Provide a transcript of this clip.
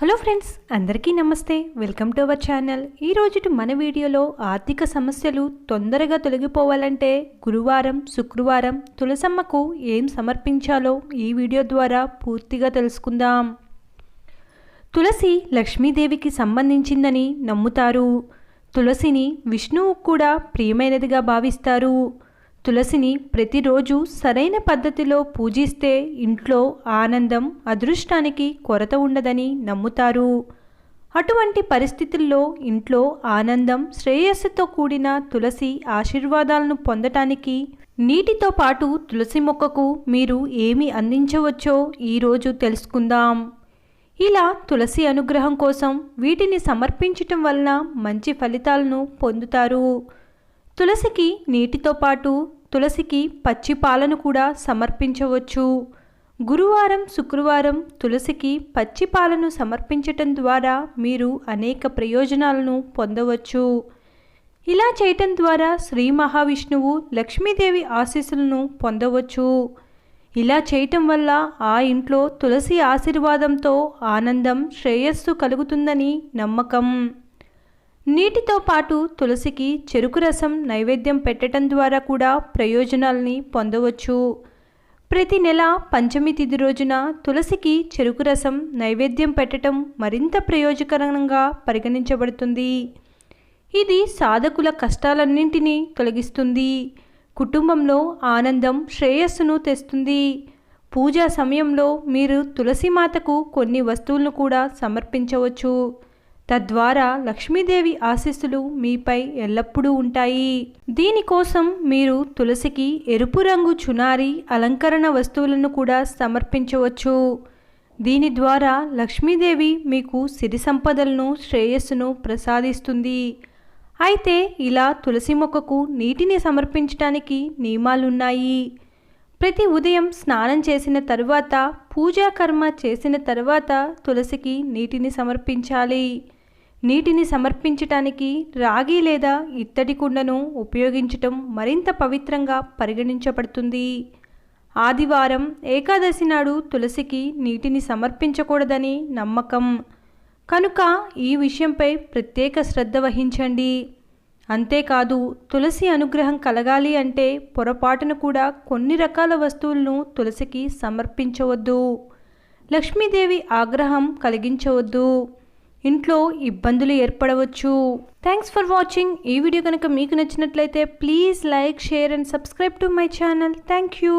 Hello friends అందరికీ నమస్తే. Welcome to our channel. ఈ మన వీడియోలో ఆర్థిక సమస్యలు తొందరగా తొలగిపోవాలంటే గురువారం శుక్రవారం తులసమ్మకు ఏం సమర్పించాలో ఈ వీడియో ద్వారా పూర్తిగా తెలుసుకుందాం. తులసి లక్ష్మీదేవికి సంబంధించిందని నమ్ముతారు. తులసిని విష్ణువు కూడా ప్రియమైనదిగా భావిస్తారు. తులసిని ప్రతిరోజు సరైన పద్ధతిలో పూజిస్తే ఇంట్లో ఆనందం అదృష్టానికి కొరత ఉండదని నమ్ముతారు. అటువంటి పరిస్థితుల్లో ఇంట్లో ఆనందం శ్రేయస్సుతో కూడిన తులసి ఆశీర్వాదాలను పొందటానికి నీటితో పాటు తులసి మొక్కకు మీరు ఏమి అందించవచ్చో ఈరోజు తెలుసుకుందాం. ఇలా తులసి అనుగ్రహం కోసం వీటిని సమర్పించటం వలన మంచి ఫలితాలను పొందుతారు. తులసికి నీటితో పాటు తులసికి పచ్చి పాలను కూడా సమర్పించవచ్చు. గురువారం శుక్రవారం తులసికి పచ్చి పాలను సమర్పించటం ద్వారా మీరు అనేక ప్రయోజనాలను పొందవచ్చు. ఇలా చేయటం ద్వారా శ్రీ మహావిష్ణువు లక్ష్మీదేవి ఆశీస్సులను పొందవచ్చు. ఇలా చేయటం వల్ల ఆ ఇంట్లో తులసి ఆశీర్వాదంతో ఆనందం శ్రేయస్సు కలుగుతుందని నమ్మకం. నీటితో పాటు తులసికి చెరుకు రసం నైవేద్యం పెట్టడం ద్వారా కూడా ప్రయోజనాల్ని పొందవచ్చు. ప్రతి నెల పంచమి తిథి రోజున తులసికి చెరుకు రసం నైవేద్యం పెట్టడం మరింత ప్రయోజకరంగా పరిగణించబడుతుంది. ఇది సాధకుల కష్టాలన్నింటినీ తొలగిస్తుంది కుటుంబంలో ఆనందం శ్రేయస్సును తెస్తుంది. పూజా సమయంలో మీరు తులసిమాతకు కొన్ని వస్తువులను కూడా సమర్పించవచ్చు. తద్వారా లక్ష్మీదేవి ఆశీస్సులు మీపై ఎల్లప్పుడూ ఉంటాయి. దీనికోసం మీరు తులసికి ఎరుపు రంగు చునారి అలంకరణ వస్తువులను కూడా సమర్పించవచ్చు. దీని ద్వారా లక్ష్మీదేవి మీకు సిరి సంపదలను శ్రేయస్సును ప్రసాదిస్తుంది. అయితే ఇలా తులసి మొక్కకు నీటిని సమర్పించడానికి నియమాలున్నాయి. ప్రతి ఉదయం స్నానం చేసిన తరువాత పూజా కర్మ చేసిన తర్వాత తులసికి నీటిని సమర్పించాలి. నీటిని సమర్పించటానికి రాగి లేదా ఇత్తడి కుండను ఉపయోగించటం మరింత పవిత్రంగా పరిగణించబడుతుంది. ఆదివారం ఏకాదశి నాడు తులసికి నీటిని సమర్పించకూడదని నమ్మకం. కనుక ఈ విషయంపై ప్రత్యేక శ్రద్ధ వహించండి. అంతేకాదు తులసి అనుగ్రహం కలగాలి అంటే పొరపాటును కూడా కొన్ని రకాల వస్తువులను తులసికి సమర్పించవద్దు. లక్ష్మీదేవి ఆగ్రహం కలిగించవద్దు. ఇంట్లో ఇబ్బందులు ఏర్పడవచ్చు. థ్యాంక్స్ ఫర్ వాచింగ్ ఈ వీడియో కనుక మీకు నచ్చినట్లయితే please like share and subscribe to my channel thank you